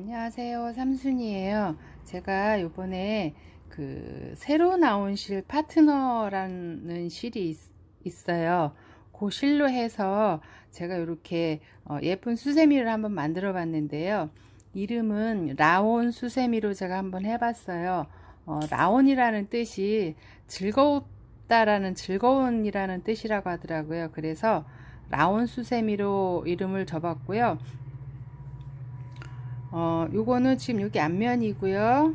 안녕하세요. 삼순이에요. 제가 요번에 그 새로 나온 실 파트너라는 실이 있, 어요 그 실로 해서 제가 이렇게 어, 예쁜 수세미를 한번 만들어 봤는데요. 이름은 라온 수세미로 제가 한번 해봤어요. 어, 라온이라는 뜻이 즐거웠다라는 즐거운이라는 뜻이라고 하더라고요. 그래서 라온 수세미로 이름을 줘봤고요. 어, 요거는 지금 여기 앞면이고요.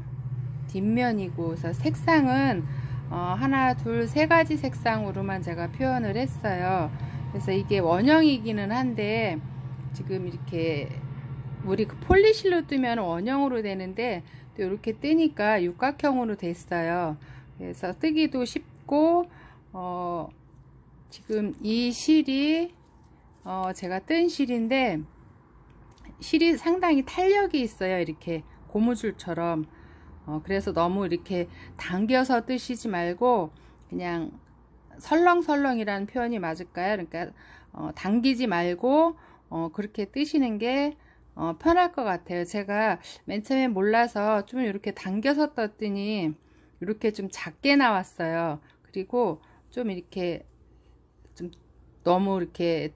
뒷면이고, 그래서 색상은 어, 하나, 둘, 세 가지 색상으로만 제가 표현을 했어요. 그래서 이게 원형이기는 한데, 지금 이렇게, 우리 그 폴리실로 뜨면 원형으로 되는데, 또 이렇게 뜨니까 육각형으로 됐어요. 그래서 뜨기도 쉽고, 어, 지금 이 실이, 어, 제가 뜬 실인데, 실이 상당히 탄력이 있어요. 이렇게 고무줄처럼. 어, 그래서 너무 이렇게 당겨서 뜨시지 말고 그냥 설렁설렁이라는 표현이 맞을까요? 그러니까 어, 당기지 말고 어, 그렇게 뜨시는 게 어, 편할 것 같아요. 제가 맨 처음에 몰라서 좀 이렇게 당겨서 떴더니 이렇게 좀 작게 나왔어요. 그리고 좀 이렇게 좀 너무 이렇게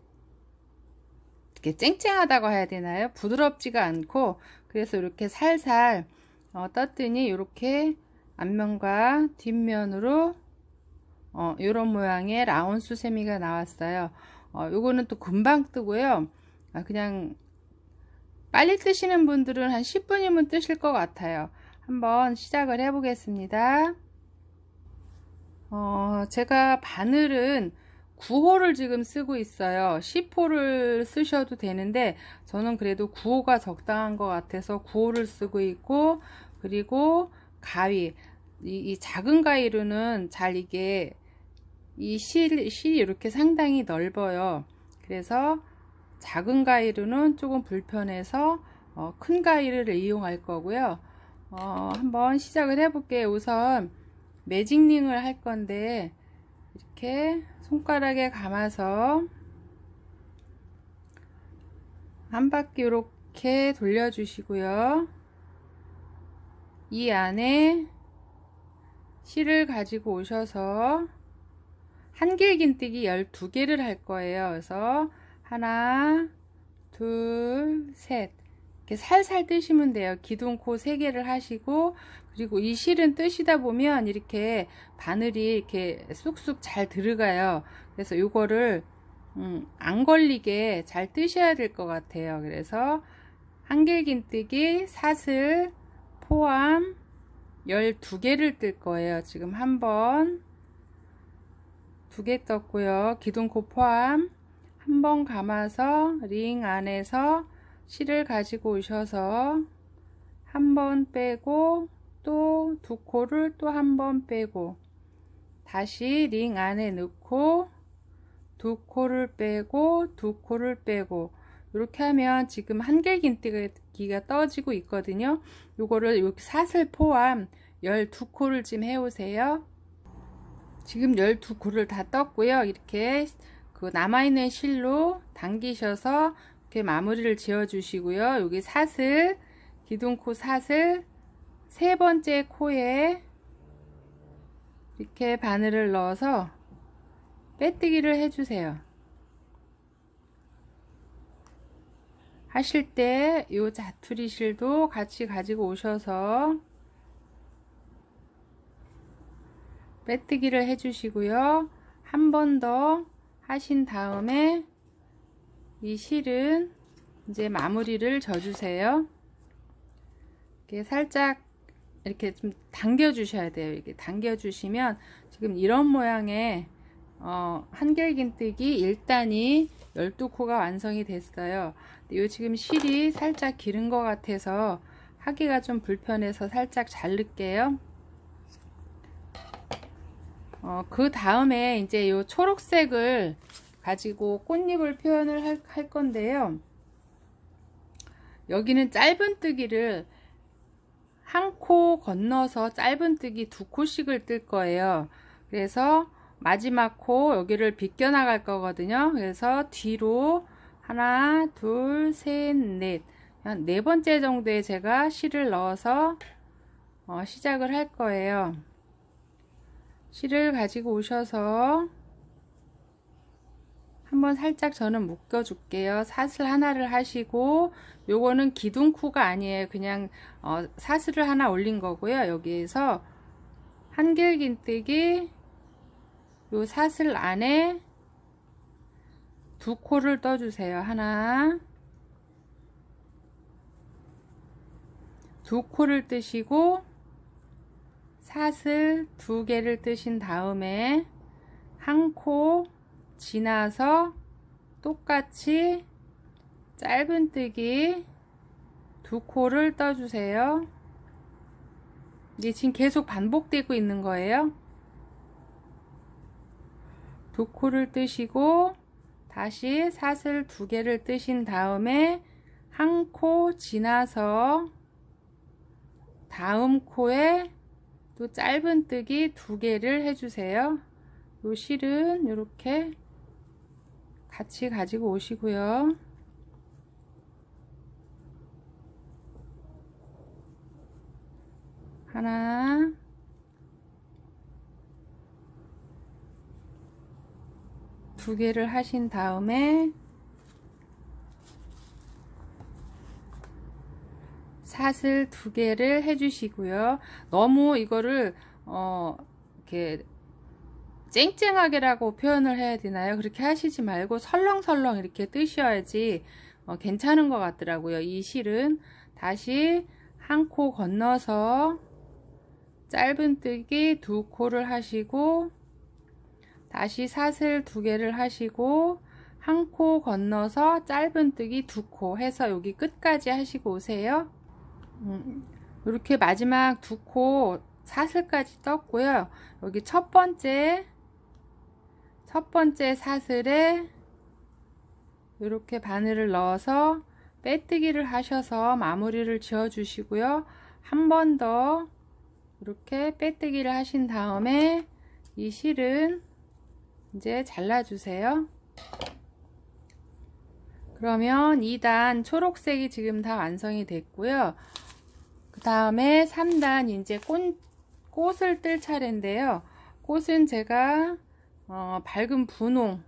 이렇게 쨍쨍하다고 해야 되나요? 부드럽지가 않고 그래서 이렇게 살살 어, 떴더니 이렇게 앞면과 뒷면으로 어, 이런 모양의 라운 수세미가 나왔어요. 어, 요거는 또 금방 뜨고요. 아, 그냥 빨리 뜨시는 분들은 한 10분이면 뜨실 것 같아요. 한번 시작을 해 보겠습니다. 어, 제가 바늘은 9호를 지금 쓰고 있어요. 10호를 쓰셔도 되는데 저는 그래도 9호가 적당한 것 같아서 9호를 쓰고 있고 그리고 가위 이, 이 작은 가위로는 잘 이게 이 실, 실이 이렇게 상당히 넓어요. 그래서 작은 가위로는 조금 불편해서 어, 큰 가위를 이용할 거고요. 어, 한번 시작을 해볼게요. 우선 매직링을 할 건데 이렇게 손가락에 감아서 한 바퀴 이렇게 돌려주시고요. 이 안에 실을 가지고 오셔서 한길긴뜨기 12개를 할 거예요. 그래서 하나, 둘, 셋 이렇게 살살 뜨시면 돼요. 기둥 코 3개를 하시고 그리고 이 실은 뜨시다 보면 이렇게 바늘이 이렇게 쑥쑥 잘 들어가요. 그래서 이거를 음, 안 걸리게 잘 뜨셔야 될 것 같아요. 그래서 한길긴뜨기 사슬 포함 12개를 뜰 거예요. 지금 한 번, 두 개 떴고요. 기둥코 포함 한 번 감아서 링 안에서 실을 가지고 오셔서 한 번 빼고 또 두 코를 또 한 번 빼고 다시 링 안에 넣고 두 코를 빼고 두 코를 빼고 이렇게 하면 지금 한길긴뜨기가 떠지고 있거든요. 요거를 이렇게 사슬 포함 12코를 지금 해오세요. 지금 12코를 다 떴고요. 이렇게 그 남아있는 실로 당기셔서 이렇게 마무리를 지어 주시고요. 여기 사슬, 기둥코 사슬, 세 번째 코에 이렇게 바늘을 넣어서 빼뜨기를 해주세요. 하실 때 이 자투리 실도 같이 가지고 오셔서 빼뜨기를 해주시고요. 한 번 더 하신 다음에 이 실은 이제 마무리를 져주세요. 이렇게 살짝 이렇게 좀 당겨 주셔야 돼요. 이렇게 당겨 주시면 지금 이런 모양의 어, 한결긴뜨기 1단이 12코가 완성이 됐어요. 이 지금 실이 살짝 기른 것 같아서 하기가 좀 불편해서 살짝 자를게요. 어, 그 다음에 이제 이 초록색을 가지고 꽃잎을 표현을 할, 할 건데요. 여기는 짧은뜨기를 한 코 건너서 짧은뜨기 두 코씩을 뜰 거예요. 그래서 마지막 코 여기를 비껴 나갈 거거든요. 그래서 뒤로 하나, 둘, 셋, 넷 한 네 번째 정도에 제가 실을 넣어서 어, 시작을 할 거예요. 실을 가지고 오셔서 한번 살짝 저는 묶어 줄게요. 사슬 하나를 하시고 요거는 기둥코가 아니에요. 그냥 어, 사슬을 하나 올린 거고요. 여기에서 한길긴뜨기 요 사슬 안에 두 코를 떠주세요. 하나 두 코를 뜨시고 사슬 두 개를 뜨신 다음에 한코 지나서 똑같이 짧은뜨기 두 코를 떠주세요. 이게 지금 계속 반복되고 있는 거예요. 두 코를 뜨시고 다시 사슬 두 개를 뜨신 다음에 한 코 지나서 다음 코에 또 짧은뜨기 두 개를 해주세요. 요 실은 이렇게 같이 가지고 오시고요. 하나 두 개를 하신 다음에 사슬 두 개를 해주시고요. 너무 이거를 어 이렇게 쨍쨍하게라고 표현을 해야 되나요? 그렇게 하시지 말고 설렁설렁 이렇게 뜨셔야지 어, 괜찮은 것 같더라고요. 이 실은 다시 한 코 건너서 짧은뜨기 두 코를 하시고 다시 사슬 두 개를 하시고 한 코 건너서 짧은뜨기 두 코 해서 여기 끝까지 하시고 오세요. 음, 이렇게 마지막 두 코 사슬까지 떴고요. 여기 첫 번째 첫 번째 사슬에 이렇게 바늘을 넣어서 빼뜨기를 하셔서 마무리를 지어 주시고요. 한 번 더 이렇게 빼뜨기를 하신 다음에 이 실은 이제 잘라 주세요. 그러면 2단 초록색이 지금 다 완성이 됐고요. 그 다음에 3단 이제 꽃, 꽃을 뜰 차례인데요. 꽃은 제가 어, 밝은 분홍,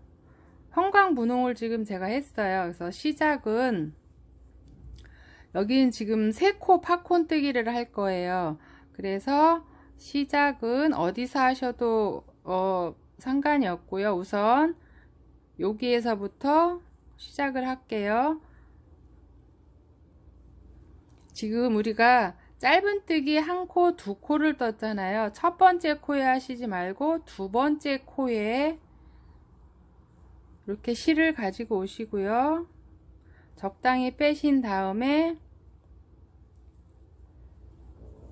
형광 분홍을 지금 제가 했어요. 그래서 시작은 여기는 지금 세코 팝콘 뜨기를 할 거예요. 그래서 시작은 어디서 하셔도 어, 상관이 없고요. 우선 여기에서부터 시작을 할게요. 지금 우리가 짧은뜨기 한 코, 두 코를 떴잖아요. 첫 번째 코에 하시지 말고 두 번째 코에 이렇게 실을 가지고 오시고요. 적당히 빼신 다음에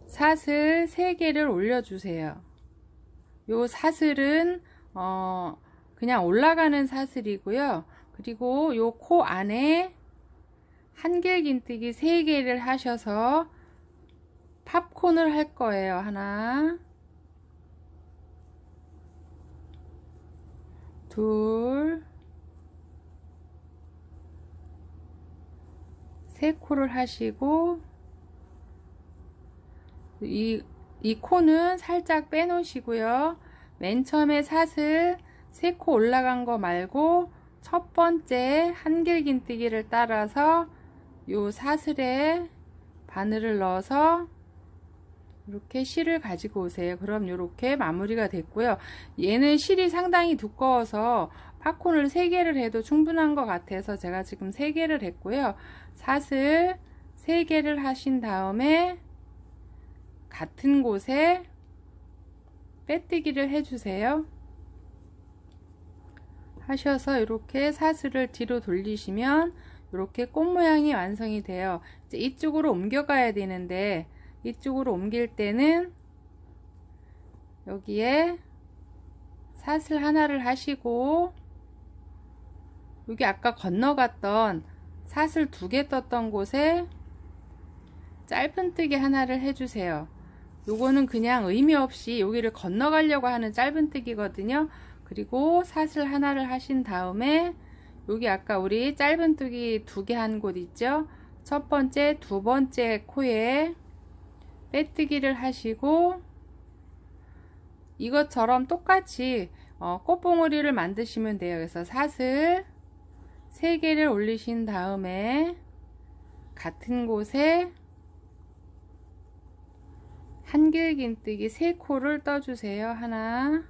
사슬 3개를 올려주세요. 요 사슬은 어 그냥 올라가는 사슬이고요. 그리고 요 코 안에 한길긴뜨기 3개를 하셔서 팝콘을 할 거예요. 하나, 둘, 세 코를 하시고 이, 이 코는 살짝 빼놓으시고요. 맨 처음에 사슬 세 코 올라간 거 말고 첫 번째 한길긴뜨기를 따라서 요 사슬에 바늘을 넣어서 이렇게 실을 가지고 오세요. 그럼 이렇게 마무리가 됐고요. 얘는 실이 상당히 두꺼워서 팝콘을 3개를 해도 충분한 것 같아서 제가 지금 3개를 했고요. 사슬 3개를 하신 다음에 같은 곳에 빼뜨기를 해주세요. 하셔서 이렇게 사슬을 뒤로 돌리시면 이렇게 꽃 모양이 완성이 돼요. 이제 이쪽으로 옮겨가야 되는데 이쪽으로 옮길 때는 여기에 사슬 하나를 하시고 여기 아까 건너갔던 사슬 두 개 떴던 곳에 짧은뜨기 하나를 해주세요. 요거는 그냥 의미 없이 여기를 건너가려고 하는 짧은뜨기거든요. 그리고 사슬 하나를 하신 다음에 여기 아까 우리 짧은뜨기 두 개 한 곳 있죠? 첫 번째, 두 번째 코에 빼뜨기를 하시고 이것처럼 똑같이 어, 꽃봉오리를 만드시면 돼요. 그래서 사슬 3개를 올리신 다음에 같은 곳에 한길긴뜨기 3코를 떠주세요. 하나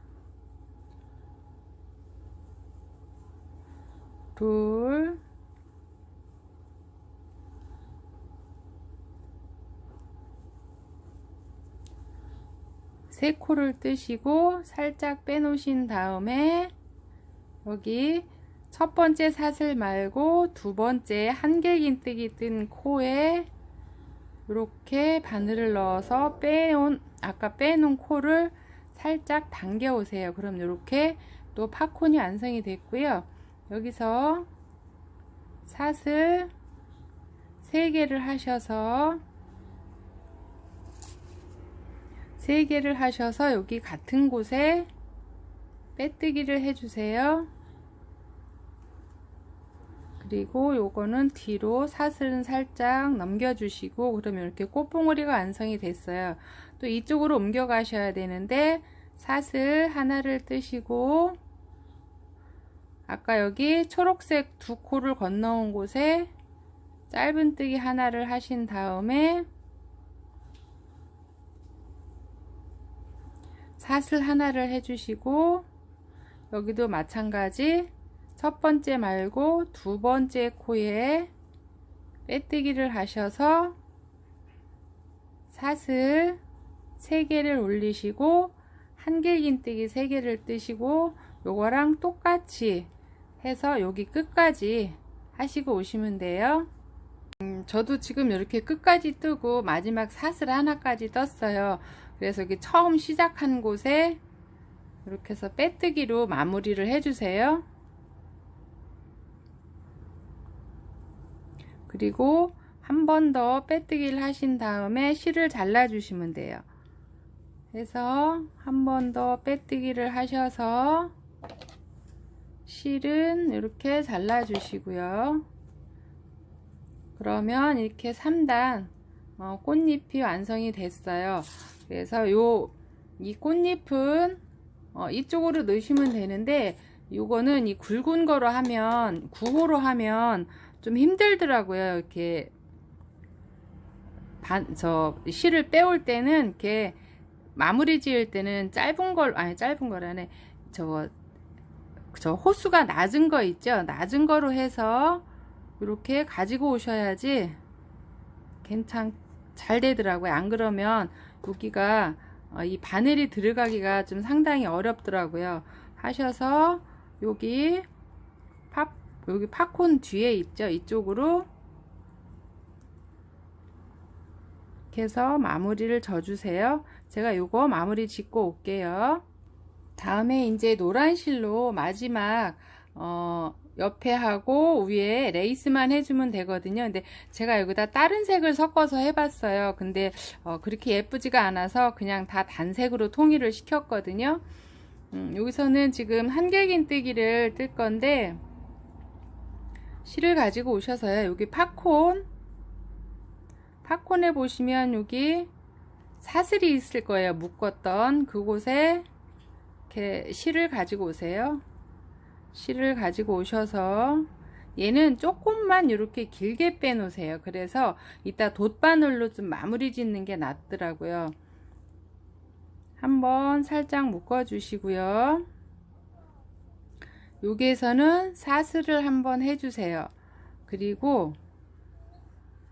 둘 세 코를 뜨시고 살짝 빼놓으신 다음에 여기 첫 번째 사슬 말고 두 번째 한길긴뜨기 뜬 코에 이렇게 바늘을 넣어서 빼온 아까 빼놓은 코를 살짝 당겨 오세요. 그럼 이렇게 또 팝콘이 완성이 됐고요. 여기서 사슬 3개를 하셔서 3개를 하셔서 여기 같은 곳에 빼뜨기를 해주세요. 그리고 요거는 뒤로 사슬은 살짝 넘겨주시고 그러면 이렇게 꽃봉오리가 완성이 됐어요. 또 이쪽으로 옮겨 가셔야 되는데 사슬 하나를 뜨시고 아까 여기 초록색 두 코를 건너온 곳에 짧은뜨기 하나를 하신 다음에 사슬 하나를 해주시고 여기도 마찬가지 첫 번째 말고 두 번째 코에 빼뜨기를 하셔서 사슬 3개를 올리시고 한길긴뜨기 3개를 뜨시고 요거랑 똑같이 해서 여기 끝까지 하시고 오시면 돼요. 음, 저도 지금 이렇게 끝까지 뜨고 마지막 사슬 하나까지 떴어요 그래서 여기 처음 시작한 곳에 이렇게 해서 빼뜨기로 마무리를 해주세요. 그리고 한 번 더 빼뜨기를 하신 다음에 실을 잘라 주시면 돼요. 해서 한 번 더 빼뜨기를 하셔서 실은 이렇게 잘라 주시고요. 그러면 이렇게 3단 어, 꽃잎이 완성이 됐어요 그래서 요 이 꽃잎은 어, 이쪽으로 넣으시면 되는데 요거는 이 굵은 거로 하면 구호로 하면 좀 힘들더라고요. 이렇게 반, 저 실을 빼올 때는 이렇게 마무리 지을 때는 짧은 걸 아니 짧은 거라네. 저거 저 호수가 낮은 거 있죠? 낮은 거로 해서 이렇게 가지고 오셔야지 괜찮 잘 되더라고요. 안 그러면 여기가 어, 이 바늘이 들어가기가 좀 상당히 어렵더라고요. 하셔서 여기 팝 여기 팝콘 뒤에 있죠? 이쪽으로 이렇게 해서 마무리를 져주세요. 제가 요거 마무리 짓고 올게요. 다음에 이제 노란 실로 마지막 어, 옆에 하고 위에 레이스만 해주면 되거든요. 근데 제가 여기다 다른 색을 섞어서 해봤어요. 근데 어, 그렇게 예쁘지가 않아서 그냥 다 단색으로 통일을 시켰거든요. 음, 여기서는 지금 한길긴뜨기를 뜰 건데 실을 가지고 오셔서요. 여기 팝콘 팝콘에 보시면 여기 사슬이 있을 거예요. 묶었던 그곳에 이렇게 실을 가지고 오세요 실을 가지고 오셔서 얘는 조금만 이렇게 길게 빼 놓으세요. 그래서 이따 돗바늘로 좀 마무리 짓는 게 낫더라고요. 한번 살짝 묶어 주시고요. 여기에서는 사슬을 한번 해주세요. 그리고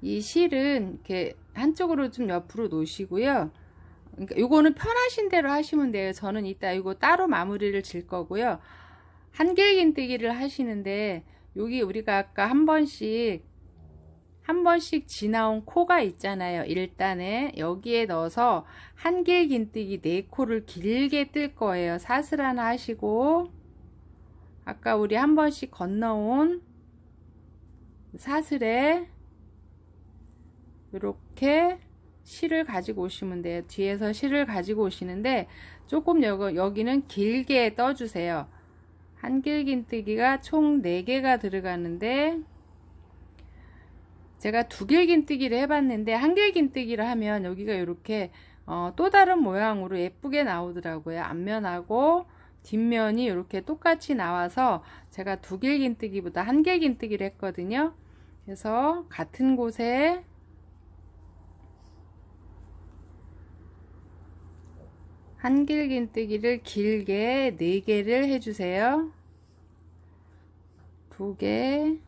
이 실은 이렇게 한쪽으로 좀 옆으로 놓으시고요. 그러니까 요거는 편하신 대로 하시면 돼요. 저는 이따 이거 따로 마무리를 질 거고요 한길긴뜨기를 하시는데 여기 우리가 아까 한 번씩 한 번씩 지나온 코가 있잖아요. 1단에 여기에 넣어서 한길긴뜨기 4코를 길게 뜰 거예요. 사슬 하나 하시고 아까 우리 한 번씩 건너온 사슬에 이렇게 실을 가지고 오시면 돼요. 뒤에서 실을 가지고 오시는데 조금 여기, 여기는 길게 떠주세요 한길긴뜨기가 총 4개가 들어가는데 제가 두길긴뜨기를 해봤는데 한길긴뜨기를 하면 여기가 이렇게 어, 또 다른 모양으로 예쁘게 나오더라고요. 앞면하고 뒷면이 이렇게 똑같이 나와서 제가 두길긴뜨기보다 한길긴뜨기를 했거든요. 그래서 같은 곳에 한길긴뜨기를 길게 4개를 해주세요. 2개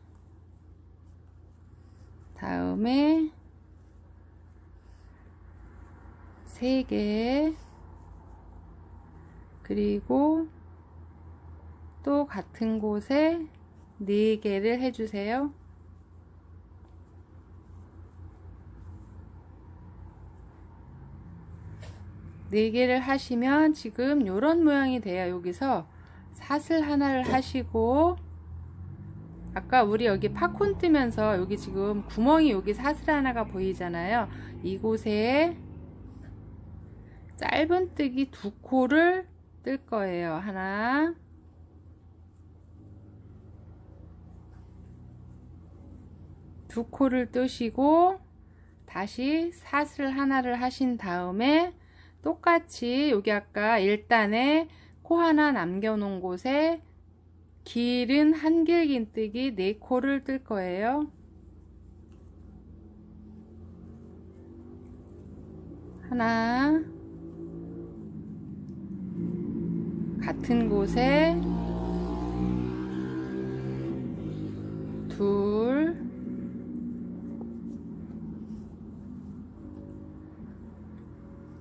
다음에 3개 그리고 또 같은 곳에 4개를 해주세요. 네 개를 하시면 지금 이런 모양이 돼요. 여기서 사슬 하나를 하시고 아까 우리 여기 팝콘 뜨면서 여기 지금 구멍이 여기 사슬 하나가 보이잖아요. 이곳에 짧은뜨기 두 코를 뜰 거예요. 하나 두 코를 뜨시고 다시 사슬 하나를 하신 다음에 똑같이 여기 아까 1단에 코 하나 남겨놓은 곳에 길은 한길긴뜨기 4코를 뜰 거예요. 하나 같은 곳에 둘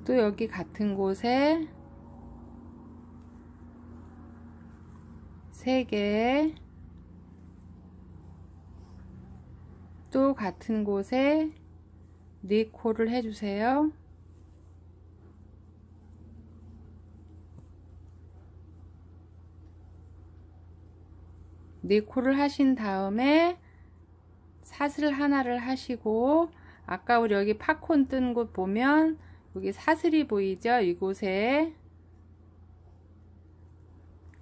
또 여기 같은 곳에 세 개, 또 같은 곳에 네 코를 해주세요. 네 코를 하신 다음에 사슬 하나를 하시고 아까 우리 여기 팝콘 뜬 곳 보면 여기 사슬이 보이죠? 이곳에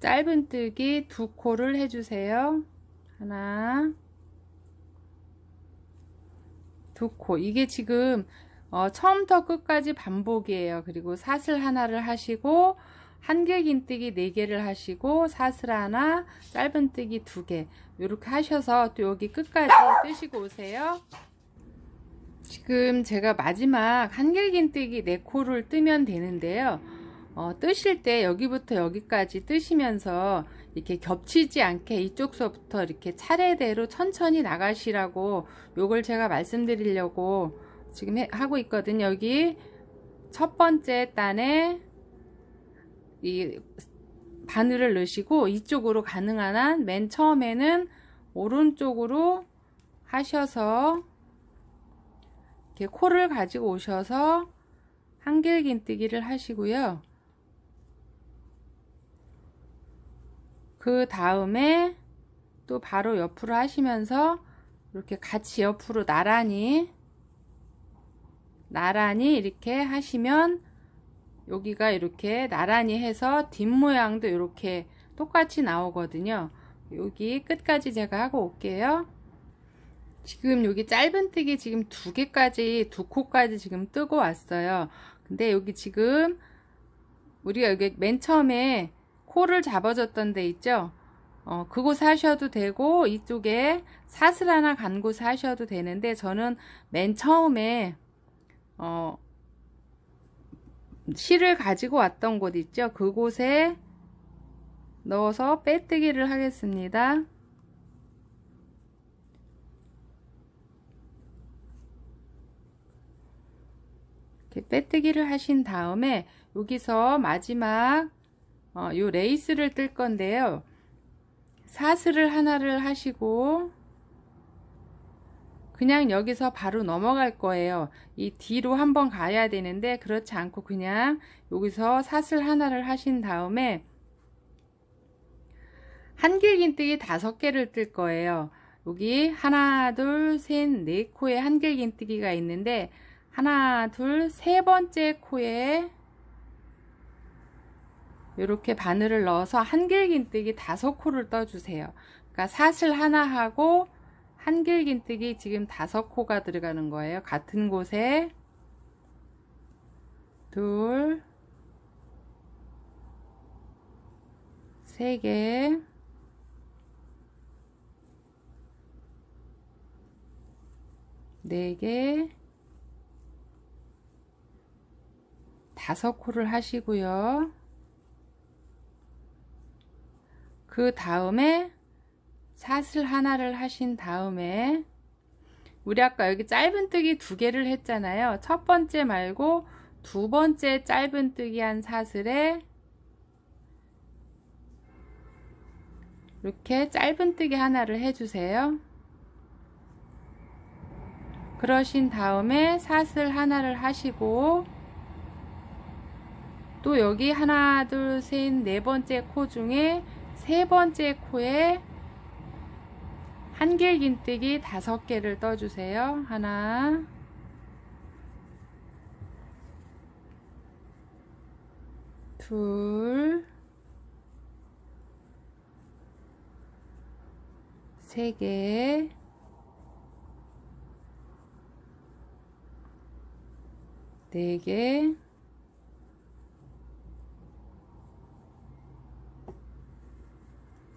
짧은뜨기 두 코를 해주세요. 하나 두 코. 이게 지금 어, 처음부터 끝까지 반복이에요. 그리고 사슬 하나를 하시고 한길 긴뜨기 4개를 하시고 사슬 하나 짧은뜨기 2개 이렇게 하셔서 또 여기 끝까지 뜨시고 오세요. 지금 제가 마지막 한길긴뜨기 4코를 뜨면 되는데요. 어, 뜨실 때 여기부터 여기까지 뜨시면서 이렇게 겹치지 않게 이쪽서부터 이렇게 차례대로 천천히 나가시라고 요걸 제가 말씀드리려고 지금 해, 하고 있거든요. 여기 첫 번째 단에 이 바늘을 넣으시고 이쪽으로 가능한 한 맨 처음에는 오른쪽으로 하셔서 이렇게 코를 가지고 오셔서 한길긴뜨기를 하시고요. 그 다음에 또 바로 옆으로 하시면서 이렇게 같이 옆으로 나란히 나란히 이렇게 하시면 여기가 이렇게 나란히 해서 뒷모양도 이렇게 똑같이 나오거든요. 여기 끝까지 제가 하고 올게요. 지금 여기 짧은뜨기 지금 두 개까지 두 코까지 지금 뜨고 왔어요. 근데 여기 지금 우리가 여기 맨 처음에 코를 잡아줬던 데 있죠? 어, 그곳 하셔도 되고 이쪽에 사슬 하나 간 곳 하셔도 되는데 저는 맨 처음에 어, 실을 가지고 왔던 곳 있죠? 그곳에 넣어서 빼뜨기를 하겠습니다. 이렇게 빼뜨기를 하신 다음에 여기서 마지막 어, 요 레이스를 뜰 건데요. 사슬을 하나를 하시고 그냥 여기서 바로 넘어갈 거예요. 이 뒤로 한번 가야 되는데 그렇지 않고 그냥 여기서 사슬 하나를 하신 다음에 한길긴뜨기 다섯 개를 뜰 거예요. 여기 하나, 둘, 셋, 네 코에 한길긴뜨기가 있는데 하나, 둘, 세 번째 코에 이렇게 바늘을 넣어서 한길긴뜨기 다섯 코를 떠주세요. 그러니까 사슬 하나 하고 한길긴뜨기 지금 다섯 코가 들어가는 거예요. 같은 곳에 둘, 세 개, 네 개, 다섯 코를 하시고요. 그 다음에 사슬 하나를 하신 다음에 우리 아까 여기 짧은뜨기 두 개를 했잖아요. 첫 번째 말고 두 번째 짧은뜨기 한 사슬에 이렇게 짧은뜨기 하나를 해주세요. 그러신 다음에 사슬 하나를 하시고 또 여기 하나 둘 셋 네 번째 코 중에 세 번째 코에 한길긴뜨기 다섯 개를 떠주세요. 하나, 둘, 세 개, 네 개,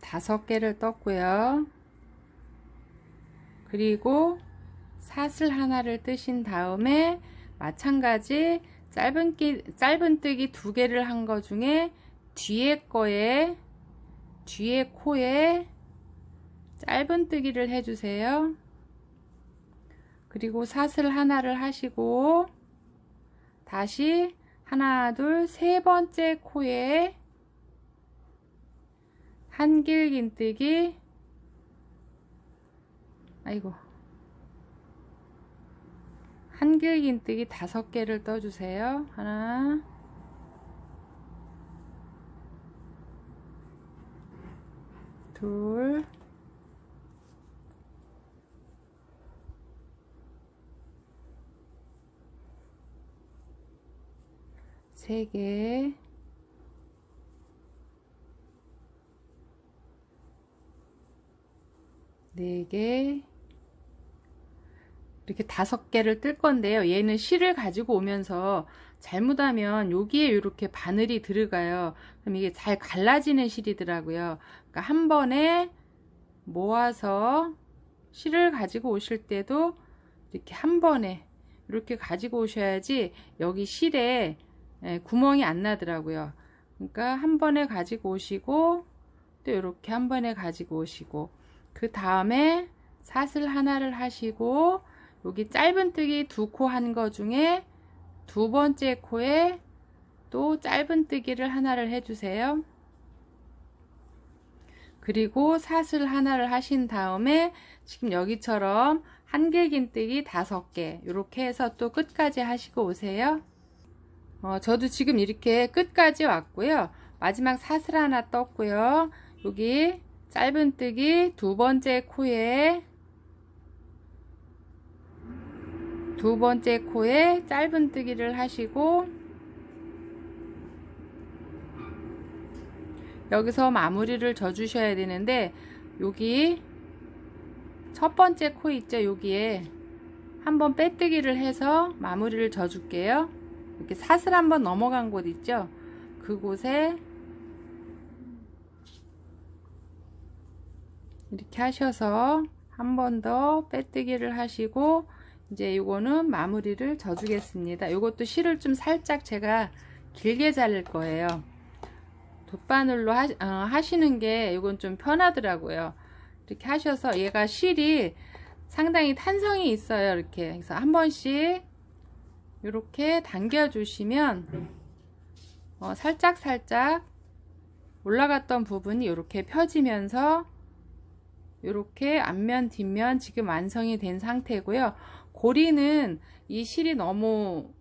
다섯 개를 떴고요. 그리고 사슬 하나를 뜨신 다음에 마찬가지 짧은 끼, 짧은 뜨기 두 개를 한 거 중에 뒤에 거에 뒤에 코에 짧은 뜨기를 해주세요. 그리고 사슬 하나를 하시고 다시 하나 둘 세 번째 코에 한길 긴뜨기. 아이고. 한길 긴뜨기 다섯 개를 떠주세요. 하나. 둘. 세 개, 네 개, 이렇게 다섯 개를 뜰 건데요. 얘는 실을 가지고 오면서 잘못하면 여기에 이렇게 바늘이 들어가요. 그럼 이게 잘 갈라지는 실이더라고요. 그러니까 한 번에 모아서 실을 가지고 오실 때도 이렇게 한 번에 이렇게 가지고 오셔야지 여기 실에 예, 구멍이 안 나더라고요. 그러니까 한 번에 가지고 오시고 또 이렇게 한 번에 가지고 오시고 그 다음에 사슬 하나를 하시고 여기 짧은뜨기 두 코 한 거 중에 두 번째 코에 또 짧은뜨기를 하나를 해주세요. 그리고 사슬 하나를 하신 다음에 지금 여기처럼 한길긴뜨기 다섯 개 이렇게 해서 또 끝까지 하시고 오세요. 어, 저도 지금 이렇게 끝까지 왔고요. 마지막 사슬 하나 떴고요. 여기 짧은뜨기 두 번째 코에 두 번째 코에 짧은뜨기를 하시고 여기서 마무리를 져 주셔야 되는데 여기 첫 번째 코 있죠? 여기에 한번 빼뜨기를 해서 마무리를 져 줄게요. 이렇게 사슬 한번 넘어간 곳 있죠? 그곳에 이렇게 하셔서 한 번 더 빼뜨기를 하시고 이제 이거는 마무리를 져 주겠습니다. 이것도 실을 좀 살짝 제가 길게 자를 거예요. 돗바늘로 하, 어, 하시는 게 이건 좀 편하더라고요. 이렇게 하셔서 얘가 실이 상당히 탄성이 있어요 이렇게. 그래서 한 번씩 이렇게 당겨 주시면 어, 살짝 살짝 올라갔던 부분이 이렇게 펴지면서 이렇게 앞면 뒷면 지금 완성이 된 상태고요. 고리는 이 실이 너무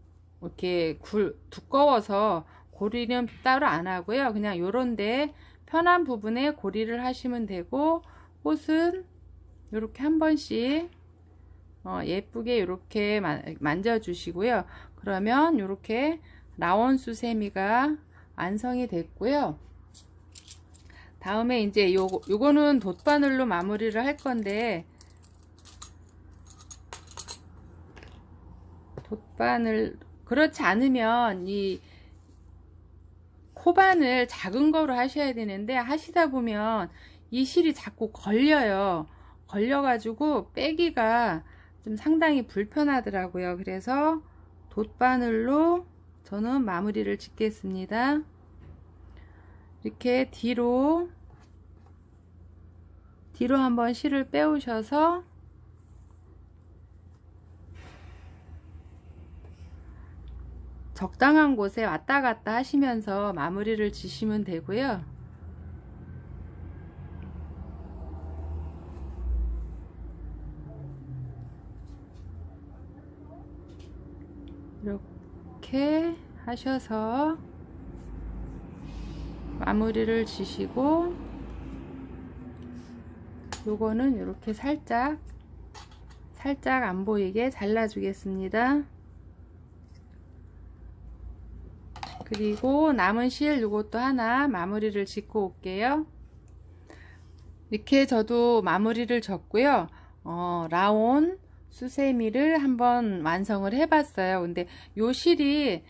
이렇게 굴, 두꺼워서 고리는 따로 안 하고요. 그냥 요런데 편한 부분에 고리를 하시면 되고 꽃은 이렇게 한 번씩 어, 예쁘게 이렇게 만져 주시고요. 그러면 이렇게 라원수 세미가 완성이 됐고요 다음에 이제 요, 요거는 돗바늘로 마무리를 할 건데 돗바늘 그렇지 않으면 이 코바늘 작은 거로 하셔야 되는데 하시다 보면 이 실이 자꾸 걸려요. 걸려 가지고 빼기가 좀 상당히 불편하더라고요. 그래서 돗바늘로 저는 마무리를 짓겠습니다. 이렇게 뒤로 뒤로 한번 실을 빼오셔서 적당한 곳에 왔다 갔다 하시면서 마무리를 지시면 되고요. 이렇게 하셔서 마무리를 지시고 요거는 이렇게 살짝 살짝 안 보이게 잘라 주겠습니다. 그리고 남은 실 요것도 하나 마무리를 짓고 올게요. 이렇게 저도 마무리를 졌고요. 어, 라온 수세미를 한번 완성을 해봤어요. 근데 요 실이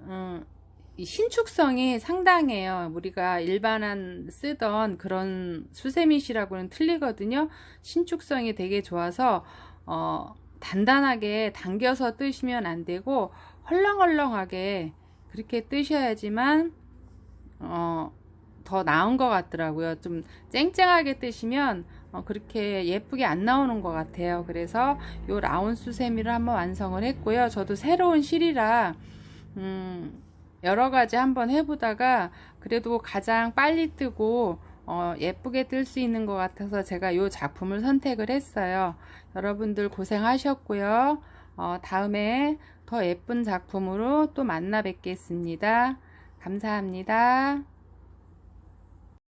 음, 이 신축성이 상당해요. 우리가 일반한 쓰던 그런 수세미실하고는 틀리거든요. 신축성이 되게 좋아서 어, 단단하게 당겨서 뜨시면 안 되고 헐렁헐렁하게 그렇게 뜨셔야지만 어, 더 나은 것 같더라고요. 좀 쨍쨍하게 뜨시면 어, 그렇게 예쁘게 안 나오는 것 같아요. 그래서 요 라운 수세미를 한번 완성을 했고요. 저도 새로운 실이라 음, 여러 가지 한번 해보다가 그래도 가장 빨리 뜨고 어, 예쁘게 뜰 수 있는 것 같아서 제가 이 작품을 선택을 했어요. 여러분들 고생하셨고요. 어, 다음에 더 예쁜 작품으로 또 만나 뵙겠습니다. 감사합니다.